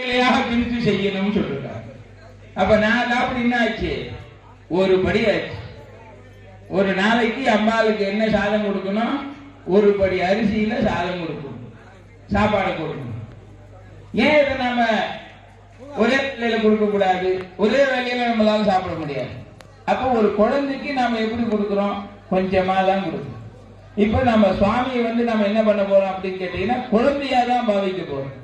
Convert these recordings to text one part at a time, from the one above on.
வேலையாக பிரித்து செய்யணும்னு சொல்லிருக்காங்க அப்ப நான் அப்படின்னா ஆச்சு ஒரு படி ஆச்சு. ஒரு நாளைக்கு அம்மாளுக்கு என்ன சாதம் கொடுக்கணும்? ஒரு படி அரிசியில சாதம் கொடுக்கணும். சாப்பாடு கொடுக்கணும். ஏன் இதை நாம ஒரே வேலையில கொடுக்க கூடாது? ஒரே வேலையில நம்மளால சாப்பிட முடியாது. அப்ப ஒரு குழந்தைக்கு நாம எப்படி கொடுக்கிறோம்? கொஞ்சமா தான் கொடுக்கணும். இப்ப நம்ம சுவாமியை வந்து நம்ம என்ன பண்ண போறோம் அப்படின்னு கேட்டீங்கன்னா குழந்தையா தான் பாவிக்க போறோம்.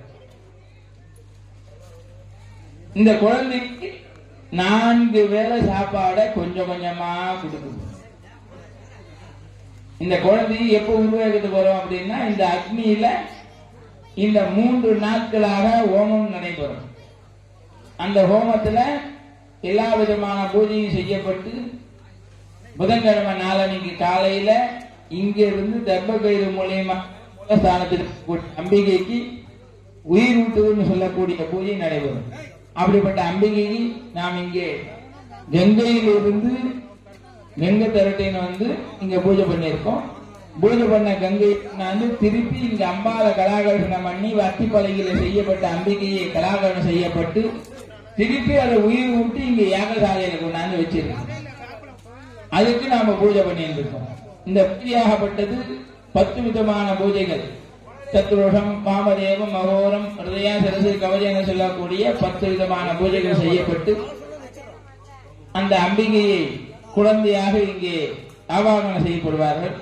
இந்த குழந்தைக்கு நான்கு வேலை சாப்பாடை கொஞ்சம் கொஞ்சமா கொடுக்கணும் இந்த குழந்தையை எப்போ உருவாக்கிட்டு போறோம் அப்படின்னா இந்த அக்னியில இந்த மூன்று நாட்களாக ஹோமம் நடைபெறும். அந்த ஹோமத்துல எல்லா விதமான பூஜையும் செய்யப்பட்டு புதன்கிழமை நாளன்னைக்கு காலையில இங்க இருந்து தர்ப்பகயிறு மூலியமா ஸ்தானத்திற்கு அம்பிகைக்கு உயிர் ஊட்டுன்னு சொல்லக்கூடிய பூஜை நடைபெறும். அப்படிப்பட்ட அம்பிகையை நாம் இங்கே கங்கையிலிருந்து கங்கை திரட்டின்னு வந்து இங்க பூஜை பண்ணியிருக்கோம். பூஜை பண்ண கங்கை வந்து திருப்பி இந்த அம்பால கலாகர்ஷணம் பண்ணி வத்திப்பலகையில செய்யப்பட்ட அம்பிகையை கலாகரணம் செய்யப்பட்டு திருப்பி அதை உயிர் விட்டு இங்க யாகசாலையில கொண்டாந்து வச்சிருக்கோம். அதுக்கு நாம பூஜை பண்ணிட்டு இருக்கோம் இந்த பூஜையாகப்பட்டது பத்து விதமான பூஜைகள். சத்ருஷம் காமதேவம் மகோரம் ஹிருதயா சரசு கவஜம் சொல்லக்கூடிய பத்து விதமான பூஜைகள் செய்யப்பட்டு அந்த அம்பிகையை குழந்தையாக இங்கே ஆவாகனம் செய்யப்படுவார்கள்.